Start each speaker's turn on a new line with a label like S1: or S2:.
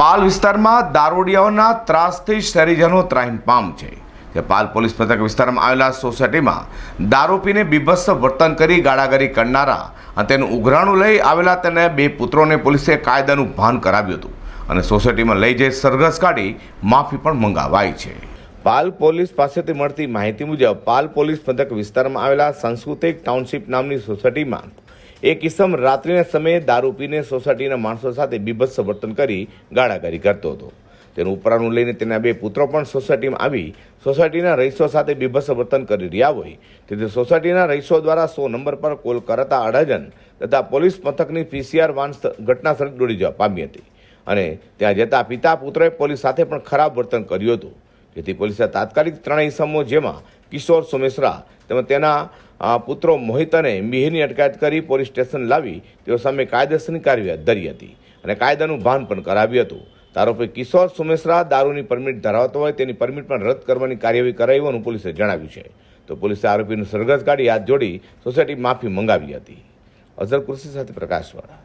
S1: પાલ વિસ્તારમાં દારૂડિયાઓના ત્રાસથી શહેરીજનો ત્રાહિમામ છે. જે પાલ પોલીસ મથક વિસ્તારમાં આવેલા સોસાયટીમાં દારૂ પીને બીભત્સ વર્તન કરી ગાળાગારી કરનારા અને તેનું ઉઘરાણું લઈ આવેલા તેને બે પુત્રોને પોલીસે કાયદાનું ભાન કરાવ્યું હતું અને સોસાયટીમાં લઈ જઈ સરઘસ કાઢી માફી પણ મંગાવાઈ છે. પાલ પોલીસ પાસેથી મળતી માહિતી મુજબ પાલ પોલીસ મથક વિસ્તારમાં આવેલા સાંસ્કૃતિક ટાઉનશીપ નામની સોસાયટીમાં એક કિસમ રાત્રિના સમયે દારૂ પીને સોસાયટીના માણસો સાથે બીભત્સ વર્તન કરી ગાળાગારી કરતો હતો. તેનું ઉપરાણું લઈને તેના બે પુત્રો પણ સોસાયટીમાં આવી સોસાયટીના રહીશો સાથે બીભત્સ વર્તન કરી રહ્યા હોય. તેથી સોસાયટીના રહીશો દ્વારા સો નંબર પર કોલ કરાતા અડાજન તથા પોલીસ મથકની પીસીઆર વાન ઘટનાસ્થળે ઘટના સ્થળે દોડી જવા પામી હતી. અને ત્યાં જતા પિતા પુત્રએ પોલીસ સાથે પણ ખરાબ વર્તન કર્યું હતું. જેથી પોલીસે તાત્કાલિક ત્રણેય ઇસમો જેમાં કિશોર સોમેશ્રા તેમજ તેના અ, પુત્રો મોહિત અને મિહિરની અટકાયત કરી પોલીસ સ્ટેશન લાવી તેઓ સામે કાયદેસરની કાર્યવાહી ધરી હતી અને કાયદાનું ભાન પણ કરાવ્યું હતું. આરોપી કિશોર સુમેશરા દારૂની પરમિટ ધરાવતો હોય તેની પરમિટ પણ રદ કરવાની કાર્યવાહી કરાઈ હોવાનું પોલીસે જણાવ્યું છે. તો પોલીસે આરોપીનું સરઘસ કાઢી હાથ જોડી સોસાયટી માફી મંગાવી હતી. અઝર કુર્સી સાથે પ્રકાશવાળા